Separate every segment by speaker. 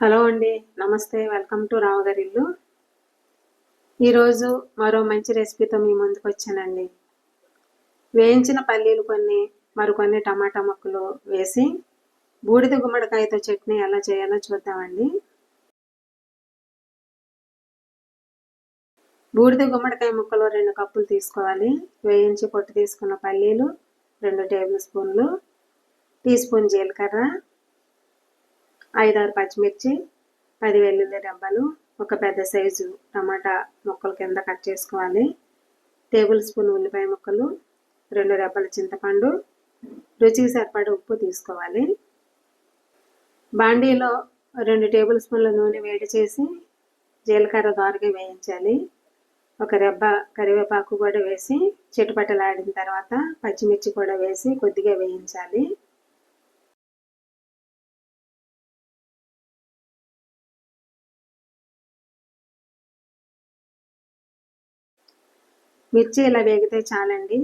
Speaker 1: Hello అండి నమస్తే welcome to రావుగారి ఇల్లు. ఈరోజు మరో మంచి రెసిపీతో మీ ముందుకు వచ్చానండి. వేయించిన పల్లీలు కొన్ని మరికొన్ని టమాటా ముక్కలు వేసి బూడిద గుమ్మడికాయతో చట్నీ ఎలా చేయాలో చూద్దామండి. బూడిద గుమ్మడికాయ ముక్కలు రెండు కప్పులు తీసుకోవాలి. వేయించి పొట్టు తీసుకున్న పల్లీలు రెండు టేబుల్ స్పూన్లు టీ స్పూన్ జీలకర్ర ఐదారు పచ్చిమిర్చి పది వెల్లుల్లి రెబ్బలు ఒక పెద్ద సైజు టమాటా ముక్కలు కింద కట్ చేసుకోవాలి. టేబుల్ స్పూన్ ఉల్లిపాయ ముక్కలు రెండు రెబ్బల చింతపండు రుచికి సరిపడ ఉప్పు తీసుకోవాలి. బాండీలో రెండు టేబుల్ స్పూన్ల నూనె వేడి చేసి జీలకర్ర దోరగా వేయించాలి. ఒక రెబ్బ కరివేపాకు కూడా వేసి చిట్టుపట్టలాడిన తర్వాత పచ్చిమిర్చి కూడా వేసి కొద్దిగా వేయించాలి. మిర్చి ఇలా వేగితే చాలండి.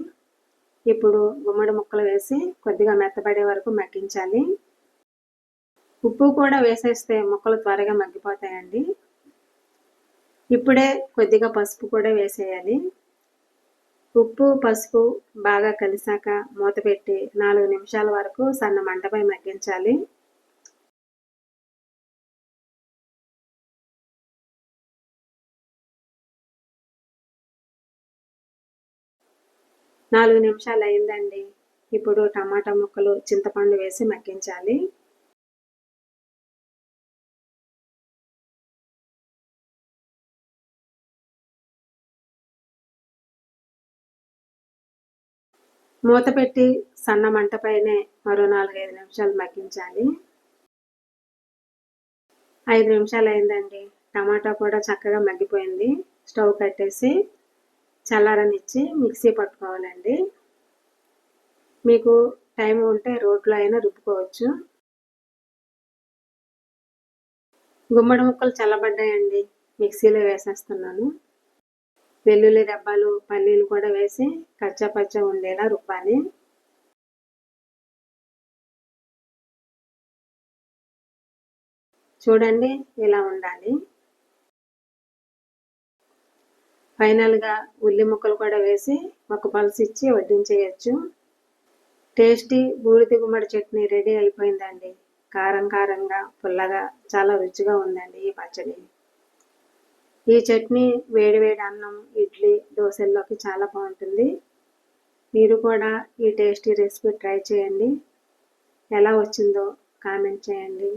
Speaker 1: ఇప్పుడు గుమ్మడి ముక్కలు వేసి కొద్దిగా మెత్తబడే వరకు మగ్గించాలి. ఉప్పు కూడా వేసేస్తే ముక్కలు త్వరగా మగ్గిపోతాయండి. ఇప్పుడే కొద్దిగా పసుపు కూడా వేసేయాలి. ఉప్పు పసుపు బాగా కలిసాక మూత పెట్టి నాలుగు నిమిషాల వరకు సన్న మంటపై మగ్గించాలి. నాలుగు నిమిషాలు అయిందండి ఇప్పుడు టమాటా ముక్కలు చింతపండు వేసి మగ్గించాలి. మూత పెట్టి సన్న మంట పైనే మరో నాలుగైదు నిమిషాలు మగ్గించాలి. ఐదు నిమిషాలు అయిందండి టమాటా కూడా చక్కగా మగ్గిపోయింది. స్టవ్ కట్టేసి చల్లారనిచ్చి మిక్సీ పట్టుకోవాలండి. మీకు టైం ఉంటే రోట్లో అయినా రుబ్బుకోవచ్చు. గుమ్మడి ముక్కలు చల్లబడ్డాయండి. మిక్సీలో వేసేస్తున్నాను. వెల్లుల్లి దెబ్బలు పల్లీలు కూడా వేసి కచ్చపచ్చ ఉండేలా రుబ్బాలి. చూడండి ఇలా ఉండాలి. ఫైనల్గా ఉల్లి ముక్కలు కూడా వేసి ఒక పలుసు ఇచ్చి వడ్డించేయచ్చు. టేస్టీ బూడిద గుమ్మడి చట్నీ రెడీ అయిపోయిందండి. కారం కారంగా పుల్లగా చాలా రుచిగా ఉందండి ఈ పచ్చడి. ఈ చట్నీ వేడి వేడి అన్నం ఇడ్లీ దోశల్లోకి చాలా బాగుంటుంది. మీరు కూడా ఈ టేస్టీ రెసిపీ ట్రై చేయండి. ఎలా వచ్చిందో కామెంట్ చేయండి.